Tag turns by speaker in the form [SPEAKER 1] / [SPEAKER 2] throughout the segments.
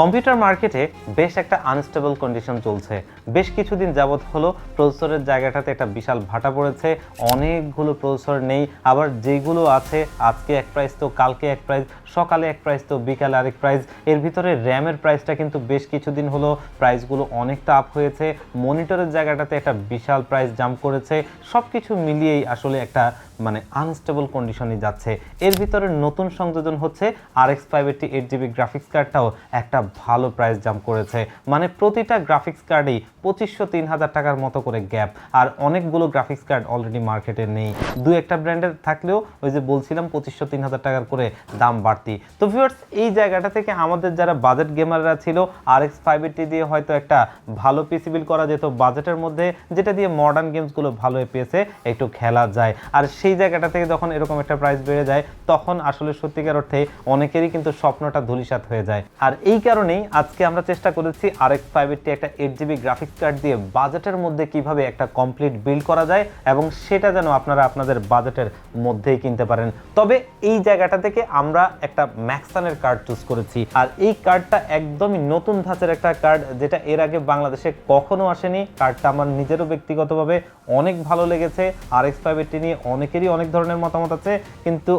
[SPEAKER 1] Computer মার্কেটে বেশ একটা আনস্টেবল কন্ডিশন চলছে। বেশ কিছুদিন যাবৎ হলো প্রসেসরের জায়গাটাতে একটা বিশাল ভাটা পড়েছে, অনেকগুলো প্রসেসর নেই, আবার যেগুলো আছে, আজকে এক প্রাইস তো কালকে এক প্রাইস সকালে এক প্রাইস তো বিকালে আরেক প্রাইস এর ভিতরে র্যামের প্রাইসটা কিন্তু বেশ কিছুদিন হলো প্রাইসগুলো অনেকটা আপ হয়েছে মনিটরের জায়গাটাতে একটা বিশাল প্রাইস জাম্প করেছে সব কিছু মিলিয়েই আসলে একটা মানে আনস্টেবল কন্ডিশনে যাচ্ছে। এর ভিতরে নতুন সংযোজন হচ্ছে R X five eighty eight GB graphics কার্ডটাও একটা ভালো প্রাইস জাম্প করেছে। মানে প্রতিটা গ্রাফিক্স কার্ডেই পঁচিশশো তিন হাজার টাকার মতো করে গ্যাপ আর অনেকগুলো গ্রাফিক্স কার্ড অলরেডি মার্কেটে নেই। দু একটা ব্র্যান্ডের থাকলেও ওই যে বলছিলাম পঁচিশশো তিন হাজার টাকার করে দাম বাড়তি। তো ভিউয়ার্স এই জায়গাটা থেকে আমাদের যারা বাজেট গেমাররা ছিল আর এক্স ফাইভ এইটটি দিয়ে হয়তো একটা ভালো পিসি বিল করা যেত। বাজেটের মধ্যে যেটা দিয়ে মডার্ন গেমসগুলো ভালো পেয়েছে, একটু খেলা যায়। আর সেই জায়গাটা থেকে যখন এরকম একটা প্রাইস বেড়ে যায়, তখন আসলে সত্যিকার অর্থে অনেকেরই কিন্তু স্বপ্নটা ধূলিসাৎ হয়ে যায়। আর এই কারণেই আজকে আমরা চেষ্টা করেছি আর এক্স ফাইভ এইটটি একটা এইট জিবি গ্রাফিক্স কার্ড দিয়ে বাজেটের মধ্যে কীভাবে একটা কমপ্লিট বিল্ড করা যায় এবং সেটা যেন আপনারা আপনাদের বাজেটের মধ্যেই কিনতে পারেন। তবে এই জায়গাটা থেকে আমরা একটা ম্যাক্সানের কার্ড চুজ করেছি। আর এই কার্ডটা একদমই নতুন ধাঁচের একটা কার্ড যেটা এর আগে বাংলাদেশে কখনো আসেনি। কার্ডটা আমার নিজেরও ব্যক্তিগতভাবে অনেক ভালো লেগেছে। আর এক্স ফাইভ এইটটি নিয়ে অনেকেরই অনেক ধরনের মতামত আছে, কিন্তু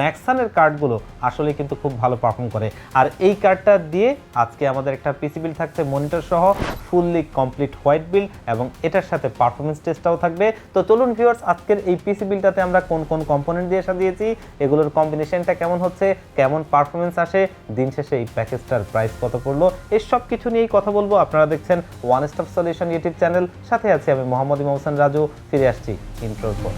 [SPEAKER 1] ম্যাক্সানের কার্ডগুলো আসলে কিন্তু খুব ভালো পারফর্ম করে। আর এই কার্ডটা দিয়ে আজকে আমাদের একটা পিসি বিল থাকছে মনিটর সহ ফুললি কমপ্লিট হোয়াইট বিল এবং এটার সাথে পারফরমেন্স টেস্টটাও থাকবে। তো চলুন ভিউয়ার্স আজকের এই পিসি বিলটাতে আমরা কোন কোন কম্পোনেন্ট দিয়ে সাজিয়েছি, এগুলোর কম্বিনেশনটা কেমন হচ্ছে, কেমন পারফরমেন্স আসে, দিন শেষে এই প্যাকেজটার প্রাইস কত পড়ল, এই সব কিছু নিয়েই কথা বলব। আপনারা দেখছেন one stop solution YouTube channel সাথে আছি আমি মোহাম্মদ ইমাম রাজু, ফিরে আসছি ইন্ট্রোর পর।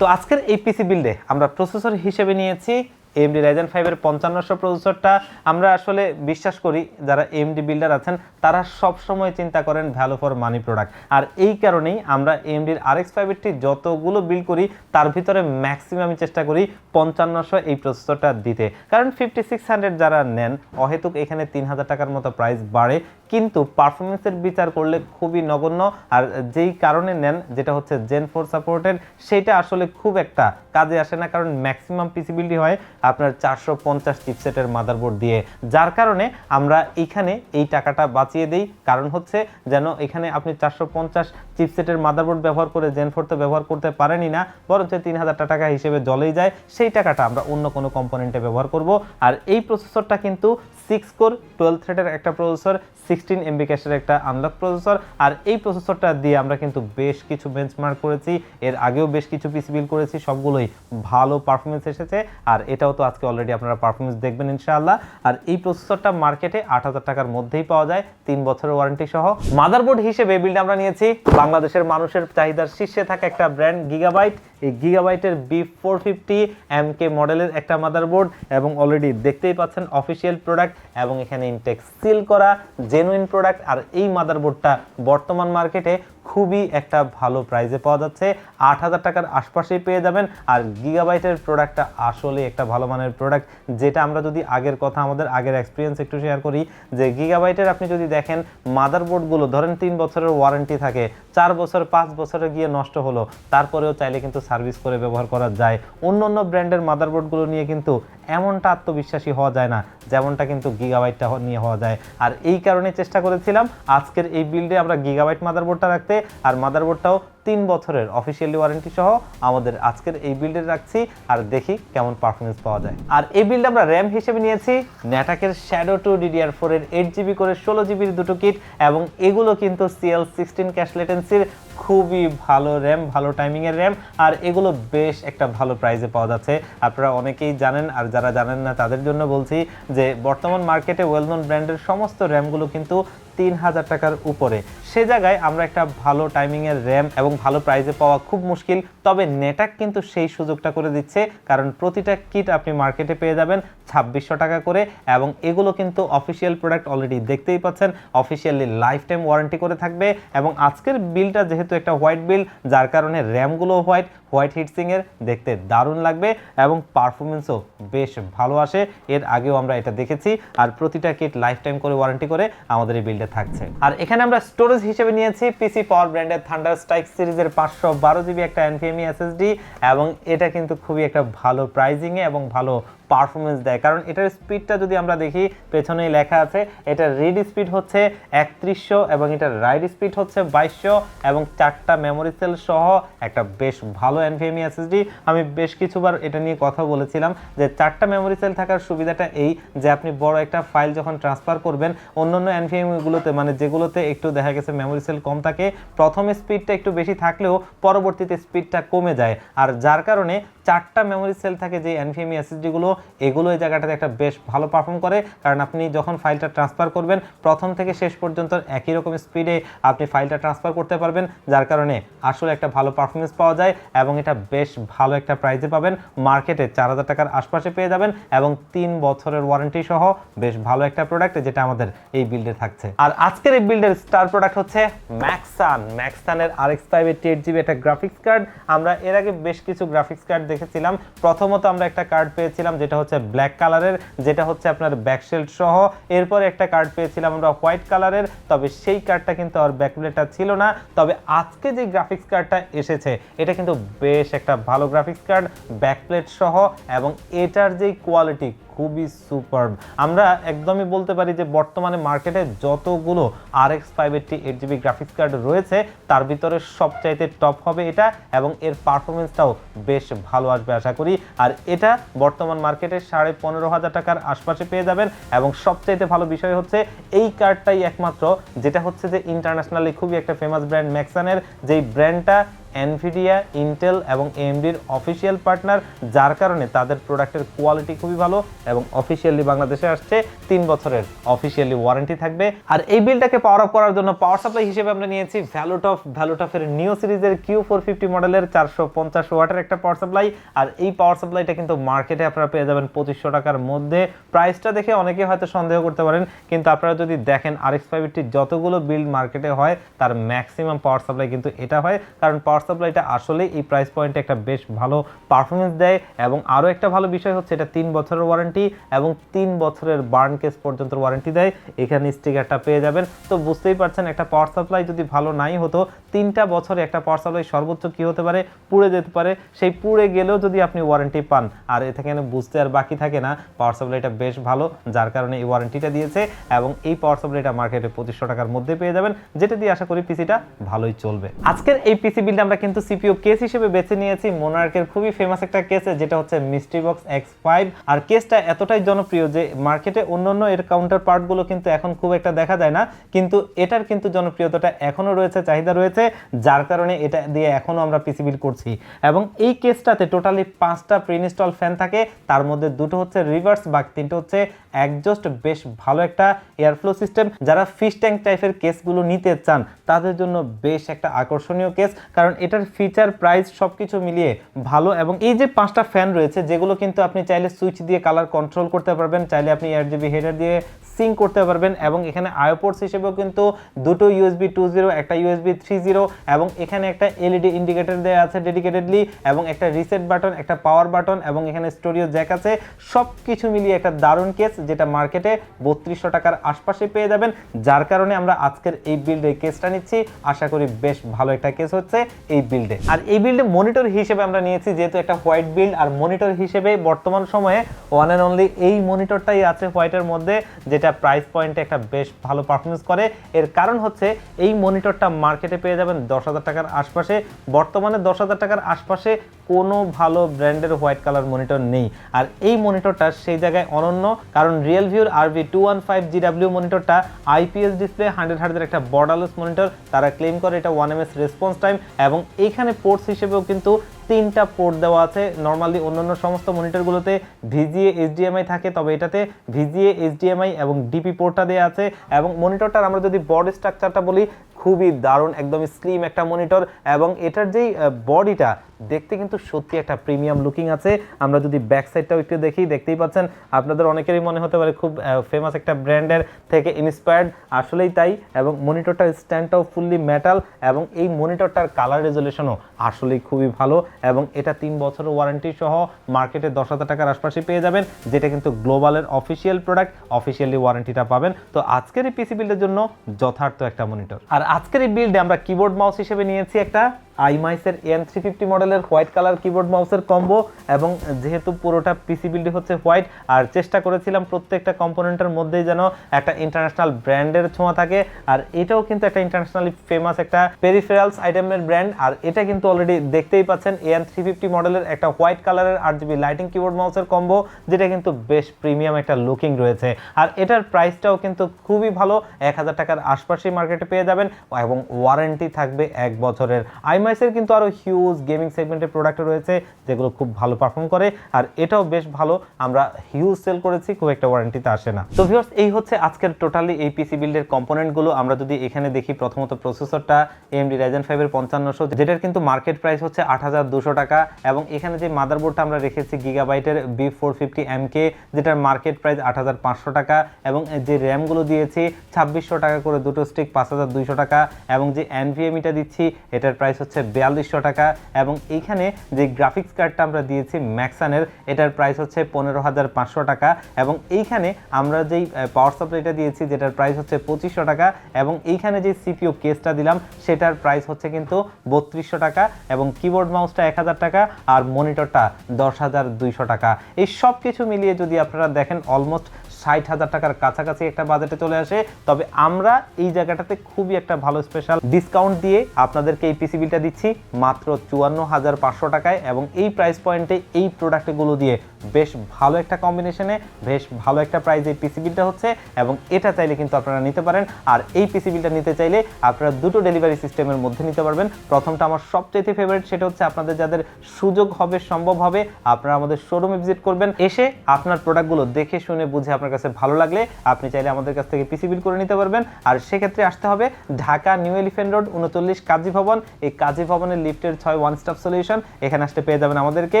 [SPEAKER 1] তো আজকের এই পিসি বিল্ডে আমরা প্রসেসর হিসেবে নিয়েছি এমডি রাইজেন ফাইভের পঞ্চান্নশো প্রসেসরটা আমরা আসলে বিশ্বাস করি, যারা এমডি বিল্ডার আছেন, তারা সব সময় চিন্তা করেন ভ্যালু ফর মানি প্রোডাক্ট আর এই কারণেই আমরা এমডির আর এক্স ফাইভেরটি যতগুলো বিল করি, তার ভিতরে ম্যাক্সিমাম চেষ্টা করি পঞ্চান্নশো এই প্রসেসরটা দিতে। কারণ ফিফটি সিক্স হান্ড্রেড যারা নেন, অহেতুক এখানে তিন হাজার টাকার মতো প্রাইস বাড়ে। কিন্তু পারফরমেন্সের বিচার করলে খুবই নগণ্য। আর যেই কারণে নেন, যেটা হচ্ছে জেন ফোর সাপোর্টেড সেইটা আসলে খুব একটা কাজে আসে না, কারণ ম্যাক্সিমাম পিসিবিলিটি হয় আপনার চারশো পঞ্চাশ চিপসেটের মাদারবোর্ড দিয়ে। যার কারণে আমরা এইখানে এই টাকাটা বাঁচিয়ে দেই। কারণ হচ্ছে যেন এখানে আপনি চারশো পঞ্চাশ চিপসেটের মাদারবোর্ড ব্যবহার করে জেন ফোর তো ব্যবহার করতে পারেনই না, বরঞ্চ তিন হাজার টাকা হিসেবে জলেই যায়। সেই টাকাটা আমরা অন্য কোনো কম্পোনেন্টে ব্যবহার করব। আর এই প্রসেসরটা কিন্তু সিক্স কোর টুয়েলভ থ্রেডের একটা প্রসেসর সিক্সটিন এমবি ক্যাশের একটা আনলক প্রসেসর আর এই প্রসেসরটা দিয়ে আমরা কিন্তু বেশ কিছু বেঞ্চমার্ক করেছি। এর আগেও বেশ কিছু পিসি বিল করেছি, সবগুলোই ভালো পারফরমেন্স এসেছে, আর এটাও তো আজকে অলরেডি আপনারা পারফরমেন্স দেখবেন ইনশাআল্লাহ। আর এই প্রসেসরটা মার্কেটে আট হাজার টাকার মধ্যেই পাওয়া যায়, তিন বছরের ওয়ারেন্টি সহ। মাদারবোর্ড হিসেবে বিল্ড আমরা নিয়েছি, বাংলাদেশের মানুষের চাহিদার শীর্ষে থাকা একটা ব্র্যান্ড গিগাবাইট এই গিগাবাইটের B four fifty M K মডেলের একটা মাদারবোর্ড এবং অলরেডি দেখতেই পাচ্ছেন অফিসিয়াল প্রোডাক্ট এবং এখানে ইনটেক্স সিল করা জেনুইন প্রোডাক্ট আর এই মাদারবোর্ডটা বর্তমান মার্কেটে খুবই একটা ভালো প্রাইসে পাওয়া যাচ্ছে। আট হাজার টাকার আশপাশেই পেয়ে যাবেন। আর গিগাবাইটের প্রোডাক্টটা আসলে একটা ভালো মানের প্রোডাক্ট যেটা আমরা যদি আগের কথা, আমাদের আগের এক্সপিরিয়েন্স একটু শেয়ার করি, যে গিগাবাইটের আপনি যদি দেখেন মাদারবোর্ডগুলো ধরেন তিন বছরের ওয়ারেন্টি থাকে, চার বছর, পাঁচ বছরে গিয়ে নষ্ট হলো, তারপরেও চাইলে কিন্তু সার্ভিস করে ব্যবহার করা যায়। অন্য অন্য ব্র্যান্ডের মাদারবোর্ডগুলো নিয়ে কিন্তু এমনটা আত্মবিশ্বাসী হওয়া যায় না, যেমনটা কিন্তু গিগাবাইটটা নিয়ে হওয়া যায়। আর এই কারণে চেষ্টা করেছিলাম আজকের এই বিল্ডে আমরা গিগাবাইট মাদারবোর্ডটা রাখতে, আর মাদারবোর্ডটাও তিন বছরের অফিসিয়ালি ওয়ারেন্টি সহ আমাদের আজকের এই বিল্ডে রাখছি, আর দেখি কেমন পারফরমেন্স পাওয়া যায়। আর এই বিল্ড আমরা র্যাম হিসেবে নিয়েছি ন্যাটাকের শ্যাডো টু ডিডিআর ফোর এর এইট জিবি করে ষোলো জিবির দুটো কিট এবং এগুলো কিন্তু সিএল সিক্সটিন ক্যাশ লেটেন্সির খুবই ভালো র্যাম, ভালো টাইমিংয়ের র্যাম, আর এগুলো বেশ একটা ভালো প্রাইসে পাওয়া যাচ্ছে। আপনারা অনেকেই জানেন, আর যারা জানেন না, তাদের জন্য বলছি যে, বর্তমান মার্কেটে ওয়েল নোন ব্র্যান্ডের সমস্ত র্যামগুলো কিন্তু তিন হাজার টাকার উপরে। সে জায়গায় আমরা একটা ভালো টাইমিংয়ের র্যাম এবং ভালো প্রাইসে পাওয়া খুব মুশকিল, তবে নেটাক কিন্তু সেই সুযোগটা করে দিচ্ছে, কারণ প্রতিটা কিট আপনি মার্কেটে পেয়ে যাবেন ছাব্বিশশো টাকা করে, এবং এগুলো কিন্তু অফিসিয়াল প্রোডাক্ট অলরেডি দেখতেই পাচ্ছেন অফিসিয়ালি লাইফ টাইম ওয়ারেন্টি করে থাকবে, এবং আজকের বিলটা যেহেতু যেহেতু একটা হোয়াইট বিল যার কারণে র্যামগুলো হোয়াইট হোয়াইট হিটসিংয়ের দেখতে দারুণ লাগবে এবং পারফরমেন্সও বেশ ভালো আসে। এর আগেও আমরা এটা দেখেছি। আর প্রতিটা কিট লাইফ টাইম করে ওয়ারেন্টি করে আমাদের এই বিল্ডে থাকছে। আর এখানে আমরা স্টোরেজ হিসেবে নিয়েছি পিসি পাওয়ার ব্র্যান্ডের থান্ডার স্ট্রাইক সিরিজের পাঁচশো বারো জিবি একটা এনভিএমই এসএসডি এবং এটা কিন্তু খুবই একটা ভালো প্রাইজিংয়ে এবং ভালো পারফরমেন্স দেয়। কারণ এটার স্পিডটা যদি আমরা দেখি, পেছনেই লেখা আছে, এটার রিড স্পিড হচ্ছে একত্রিশশো এবং এটার রাইড স্পিড হচ্ছে বাইশশো এবং চারটা মেমোরি সেল সহ একটা বেশ ভালো এনভিএমই এসএসডি আমি বেশ কিছুবার এটা নিয়ে কথা বলেছিলাম যে চারটা মেমোরি সেল থাকার সুবিধাটা এই যে আপনি বড় একটা ফাইল যখন ট্রান্সফার করবেন অন্য অন্য এনভিএমগুলোতে মানে যেগুলোতে একটু দেখা গেছে মেমোরি সেল কম থাকে, প্রথমে স্পিডটা একটু বেশি থাকলেও পরবর্তীতে স্পিডটা কমে যায়। আর যার কারণে চারটা মেমোরি সেল থাকে যে এনভিএমই এসএসডিগুলো এগুলো এই জায়গাটাতে একটা বেশ ভালো পারফর্ম করে। কারণ আপনি যখন ফাইলটা ট্রান্সফার করবেন, প্রথম থেকে শেষ পর্যন্ত একই রকম স্পিডে আপনি ফাইলটা ট্রান্সফার করতে পারবেন, যার কারণে আসলে একটা ভালো পারফরমেন্স পাওয়া যায় এবং এটা বেশ ভালো একটা প্রাইজে পাবেন। মার্কেটে চার হাজার টাকার আশপাশে পেয়ে যাবেন এবং তিন বছরের ওয়ারেন্টি সহ বেশ ভালো একটা প্রোডাক্ট যেটা আমাদের এই বিল্ডে থাকছে। আর আজকের এই বিল্ডের স্টার প্রোডাক্ট হচ্ছে Maxsun ম্যাক্সানের R X five eighty eight GB একটা গ্রাফিক্স কার্ড আমরা এর আগে বেশ কিছু গ্রাফিক্স কার্ড দেখেছিলাম। প্রথমত আমরা একটা কার্ড পেয়েছিলাম যেটা হচ্ছে ব্ল্যাক কালারের যেটা হচ্ছে আপনার ব্যাকশেল্ড সহ। এরপর একটা কার্ড পেয়েছিলাম আমরা হোয়াইট কালারের তবে সেই কার্ডটা কিন্তু আর ব্যাকপ্লেটটা ছিল না। তবে আজকে যে গ্রাফিক্স কার্ডটা এসেছে, এটা কিন্তু বেশ একটা ভালো গ্রাফিক্স কার্ড ব্যাকপ্লেট সহ, এবং এটার যে কোয়ালিটি খুবই সুপার আমরা একদমই বলতে পারি যে বর্তমানে মার্কেটে যতগুলো R X five eighty eight GB graphics card রয়েছে, তার ভিতরে সবচাইতে টপ হবে এটা এবং এর পারফরমেন্সটাও বেশ ভালো আসবে আশা করি। আর এটা বর্তমান মার্কেটে সাড়ে পনেরো হাজার টাকার আশপাশে পেয়ে যাবেন এবং সবচাইতে ভালো বিষয় হচ্ছে এই কার্ডটাই একমাত্র, যেটা হচ্ছে যে ইন্টারন্যাশনালি খুবই একটা ফেমাস ব্র্যান্ড ম্যাক্সানের যেই ব্র্যান্ডটা এনভিডিয়া ইন্টেল এবং এএমডির অফিসিয়াল পার্টনার যার কারণে তাদের প্রোডাক্টের কোয়ালিটি খুবই ভালো এবং অফিসিয়ালি বাংলাদেশে আসছে। তিন বছরের অফিসিয়ালি ওয়ারেন্টি থাকবে। আর এই বিলটাকে পাওয়ার আপ করার জন্য পাওয়ার সাপ্লাই হিসেবে আমরা নিয়েছি ভ্যালুটফ ভ্যালুটফের নিউ সিরিজের কিউ ফোর ফিফটি মডেলের চারশো পঞ্চাশ ওয়াটের একটা পাওয়ার সাপ্লাই আর এই পাওয়ার সাপ্লাইটা কিন্তু মার্কেটে আপনারা পেয়ে যাবেন পঁচিশশো টাকার মধ্যে। প্রাইসটা দেখে অনেকে হয়তো সন্দেহ করতে পারেন, কিন্তু আপনারা যদি দেখেন আর এক্স ফাইভ যতগুলো বিল্ড মার্কেটে হয়, তার ম্যাক্সিমাম পাওয়ার সাপ্লাই কিন্তু এটা হয়। কারণ পাওয়ার সাপ্লাইটা আসলে এই প্রাইস পয়েন্টে একটা বেশ ভালো পারফরমেন্স দেয় এবং আরও একটা ভালো বিষয় হচ্ছে এটা তিন বছরের ওয়ারেন্টি এবং তিন বছরের বার্ন কেস পর্যন্ত ওয়ারেন্টি দেয়। এখানে স্টিকারটা পেয়ে যাবেন। তো বুঝতেই পারছেন, একটা পাওয়ার সাপ্লাই যদি ভালো নাই হতো, তিনটা বছরে একটা পাওয়ার সাপ্লাই সর্বোচ্চ কি হতে পারে? পুড়ে যেতে পারে। সেই পুড়ে গেলেও যদি আপনি ওয়ারেন্টি পান। আর এখানে বুঝতে আর বাকি থাকে না পাওয়ার সাপ্লাইটা বেশ ভালো, যার কারণে এই ওয়ারেন্টিটা দিয়েছে এবং এই পাওয়ার সাপ্লাইটা মার্কেটে পঁচিশশো টাকার মধ্যে পেয়ে যাবেন, যেটা দিয়ে আশা করি পিসিটা ভালোই চলবে। আজকের এই পিসি বিলটা আমরা কিন্তু সিপিও কেস হিসেবে বেছে নিয়েছি। মোনার্কের খুবই ফেমাস একটা কেস যেটা হচ্ছে মিস্ট্রি বক্স এক্স ফাইভ আর কেসটা এতটাই জনপ্রিয় যে মার্কেটে অন্যান্য এর কাউন্টার পার্টগুলো কিন্তু এখন খুব একটা দেখা যায় না। কিন্তু এটার কিন্তু জনপ্রিয়তাটা এখনও রয়েছে, চাহিদা রয়েছে, যার কারণে এটা দিয়ে এখনও আমরা পিসি বিল করছি। এবং এই কেসটাতে টোটালি পাঁচটা প্রিইনস্টল ফ্যান থাকে। তার মধ্যে দুটো হচ্ছে রিভার্স বাকি তিনটে হচ্ছে একজস্ট বেশ ভালো একটা এয়ারফ্লো সিস্টেম যারা ফিশ ট্যাঙ্ক টাইপের কেসগুলো নিতে চান, তাদের জন্য বেশ একটা আকর্ষণীয় কেস কারণ এটার ফিচার প্রাইস সব কিছু মিলিয়ে ভালো এবং এই যে পাঁচটা ফ্যান রয়েছে, যেগুলো কিন্তু আপনি চাইলে সুইচ দিয়ে কালার কন্ট্রোল করতে পারবেন। চাইলে আপনি এয়ার জিবি হেডার দিয়ে সিঙ্ক করতে পারবেন এবং এখানে আয়োপোর্টস হিসেবেও কিন্তু দুটো ইউএসবি টু জিরো একটা ইউএসবি থ্রি জিরো এবং এখানে একটা এলইডি ইন্ডিকেটর দেওয়া আছে ডেডিকেটেডলি এবং একটা রিসেট বাটন একটা পাওয়ার বাটন এবং এখানে স্টোরিও জ্যাক আছে। সব কিছু মিলিয়ে একটা দারুণ কেস যেটা মার্কেটে বত্রিশশো টাকার আশপাশে পেয়ে যাবেন। যার কারণে আমরা আজকের এই বিল্ডে কেসটা নিচ্ছি। আশা করি বেশ ভালো একটা কেস হচ্ছে এই বিল্ডে আর এই বিল্ডে মনিটর হিসেবে আমরা নিয়েছি, যেহেতু একটা হোয়াইট বিল্ড আর মনিটর হিসেবে বর্তমান সময়ে ওয়ান অ্যান্ড অনলি এই মনিটরটাই আছে হোয়াইটের মধ্যে, যেটা প্রাইস পয়েন্টে একটা বেশ ভালো পারফরমেন্স করে। এর কারণ হচ্ছে এই মনিটরটা মার্কেটে পেয়ে যাবেন দশ হাজার টাকার আশপাশে। বর্তমানে দশ হাজার টাকার আশপাশে কোনো ভালো ব্র্যান্ডের হোয়াইট কালার মনিটর নেই। আর এই মনিটরটা সেই জায়গায় অনন্য, কারণ রিয়েল ভিউর RV two one five GW মনিটরটা IPS display hundred হার্ডের একটা বর্ডারলেস মনিটর তারা ক্লেম করে এটা one M S response time এবং এইখানে পোর্টস হিসেবেও কিন্তু তিনটা পোর্ট দেওয়া আছে। নর্মালি অন্যান্য সমস্ত মনিটরগুলোতে ভিজিএ এইচডিএমআই থাকে, তবে এটাতে ভিজিএ এইচডিএমআই এবং ডিপি পোর্টটা দেওয়া আছে। এবং মনিটরটার আমরা যদি বড স্ট্রাকচারটা বলি খুবই দারুণ, একদম স্লিম একটা মনিটর এবং এটার যেই বডিটা দেখতে কিন্তু সত্যি একটা প্রিমিয়াম লুকিং আছে। আমরা যদি ব্যাক সাইডটাও একটু দেখি, দেখতেই পাচ্ছেন, আপনাদের অনেকেরই মনে হতে পারে খুব ফেমাস একটা ব্র্যান্ডের থেকে ইন্সপায়ার্ড আসলেই তাই এবং মনিটরটার স্ট্যান্ডটাও ফুললি মেটাল এবং এই মনিটরটার কালার রেজলিউশনও আসলেই খুবই ভালো এবং এটা তিন বছরের ওয়ারেন্টি সহ মার্কেটে দশ হাজার টাকার আশপাশে পেয়ে যাবেন, যেটা কিন্তু গ্লোবালের অফিসিয়াল প্রোডাক্ট অফিসিয়ালি ওয়ারেন্টিটা পাবেন। তো আজকের এই পিসি বিল্ডের জন্য যথার্থ একটা মনিটর আর আজকের এই বিল্ডে আমরা কিবোর্ড মাউস হিসেবে নিয়েছি একটা আইমাইসের এন থ্রি ফিফটি মডেলের হোয়াইট কালার কিবোর্ড মাউসের কম্বো এবং যেহেতু পুরোটা পিসি হচ্ছে হোয়াইট, আর চেষ্টা করেছিলাম প্রত্যেকটা কম্পোনেন্টের মধ্যেই যেন একটা ইন্টারন্যাশনাল ব্র্যান্ডের ছোঁয়া থাকে। আর এটাও কিন্তু একটা ইন্টারন্যাশনালি ফেমাস একটা পেরিফেরালস আইটেমের ব্র্যান্ড আর এটা কিন্তু অলরেডি দেখতেই পাচ্ছেন এন থ্রি ফিফটি মডেলের একটা হোয়াইট কালারের আর জিবি লাইটিং কিবোর্ড মাউসের কম্বো, যেটা কিন্তু বেশ প্রিমিয়াম একটা লুকিং রয়েছে। আর এটার প্রাইসটাও কিন্তু খুবই ভালো, এক হাজার টাকার আশপাশেই মার্কেটে পেয়ে যাবেন এবং ওয়ারেন্টি থাকবে এক বছরের। আইমাইসের কিন্তু আরও হিউজ গেমিং সেগমেন্টের প্রোডাক্ট রয়েছে, যেগুলো খুব ভালো পারফর্ম করে, আর এটাও বেশ ভালো, আমরা হিউজ সেল করেছি, খুব একটা ওয়ারেন্টিতে আসে না। তো ভিউয়ার্স এই হচ্ছে আজকের টোটালি এই পিসি বিল্ডের কম্পোনেন্টগুলো আমরা যদি এখানে দেখি প্রথমত প্রসেসরটা এমডি রাইজেন ফাইভের পঞ্চান্নশো, যেটার কিন্তু মার্কেট প্রাইস হচ্ছে আট হাজার দুশো টাকা, এবং এখানে যে মাদারবোর্ডটা আমরা রেখেছি গিগাবাইটের বি ফোর ফিফটি এমকে যেটার মার্কেট প্রাইস আট হাজার পাঁচশো টাকা, এবং যে র্যামগুলো দিয়েছি, ছাব্বিশশো টাকা করে দুটো স্টিক পাঁচ হাজার দুইশো টাকা, এবং যে এনভিএমিটা দিচ্ছি, এটার প্রাইস হচ্ছে বিয়াল্লিশশো টাকা এবং এইখানে যে গ্রাফিক্স কার্ডটা আমরা দিয়েছি ম্যাক্সানের, এটার প্রাইস হচ্ছে পনেরো হাজার পাঁচশো টাকা এবং এইখানে আমরা যেই পাওয়ার সাপ্লাইটা দিয়েছি, যেটার প্রাইস হচ্ছে পঁচিশশো টাকা এবং এইখানে যে সিপিও কেসটা দিলাম, সেটার প্রাইস হচ্ছে কিন্তু বত্রিশশো টাকা এবং কিবোর্ড মাউসটা এক হাজার টাকা আর মনিটরটা দশ হাজার দুইশো টাকা। এই সব কিছু মিলিয়ে যদি আপনারা দেখেন অলমোস্ট ষাট হাজার টাকার কাছাকাছি একটা বাজেটে চলে আসে। তবে আমরা এই জায়গাটাতে খুবই একটা ভালো স্পেশাল ডিসকাউন্ট দিয়ে আপনাদেরকে এই পিসি বিলটা দিচ্ছি মাত্র চুয়ান্ন হাজার পাঁচশো টাকায় এবং এই প্রাইস পয়েন্টে এই প্রোডাক্টগুলো দিয়ে বেশ ভালো একটা কম্বিনেশনে বেশ ভালো একটা প্রাইস এই পিসি বিলটা হচ্ছে এবং এটা চাইলে কিন্তু আপনারা নিতে পারেন। আর এই পিসি বিলটা নিতে চাইলে আপনারা দুটো ডেলিভারি সিস্টেমের মধ্যে নিতে পারবেন। প্রথমটা আমার সবচেয়ে ফেভারিট সেটা হচ্ছে আপনাদের যাদের সুযোগ হবে, সম্ভব হবে, আপনারা আমাদের শোরুমে ভিজিট করবেন। এসে আপনার প্রোডাক্টগুলো দেখে শুনে বুঝে আপনার কাছে ভালো লাগলে আপনি চাইলে আমাদের কাছ থেকে পিসি বিল করে নিতে পারবেন। আর সেক্ষেত্রে আসতে হবে ঢাকা নিউ এলিফেন্ট রোড উনচল্লিশ কাজী ভবন। এই কাজী ভবনের লিফটের ছয় ওয়ান স্টপ সলিউশন এখানে আসতে পেয়ে যাবেন আমাদেরকে।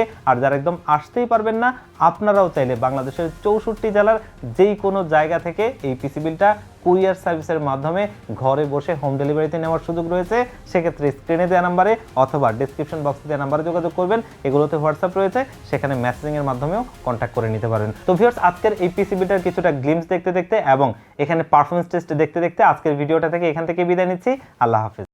[SPEAKER 1] আর যারা একদম আসতেই পারবেন না, আপনারাও চাইলে বাংলাদেশের চৌষট্টি জেলার যেই কোনো জায়গা থেকে এই পিসি বিলটা কুরিয়ার সার্ভিসের মাধ্যমে ঘরে বসে হোম ডেলিভারিতে নেওয়ার সুযোগ রয়েছে। সেক্ষেত্রে স্ক্রিনে দেওয়া নাম্বারে অথবা ডিসক্রিপশন বক্সে দেওয়া নাম্বারে যোগাযোগ করবেন। এগুলোতে হোয়াটসঅ্যাপ রয়েছে। সেখানে মেসেজিংয়ের মাধ্যমেও কন্ট্যাক্ট করে নিতে পারেন। তো ভিউয়ার্স আজকের এই পিসিবিটার কিছুটা গ্লিমস দেখতে দেখতে এবং এখানে পারফরমেন্স টেস্ট দেখতে দেখতে আজকের ভিডিওটা থেকে এখান থেকে বিদায় নিচ্ছি। আল্লাহ হাফিজ।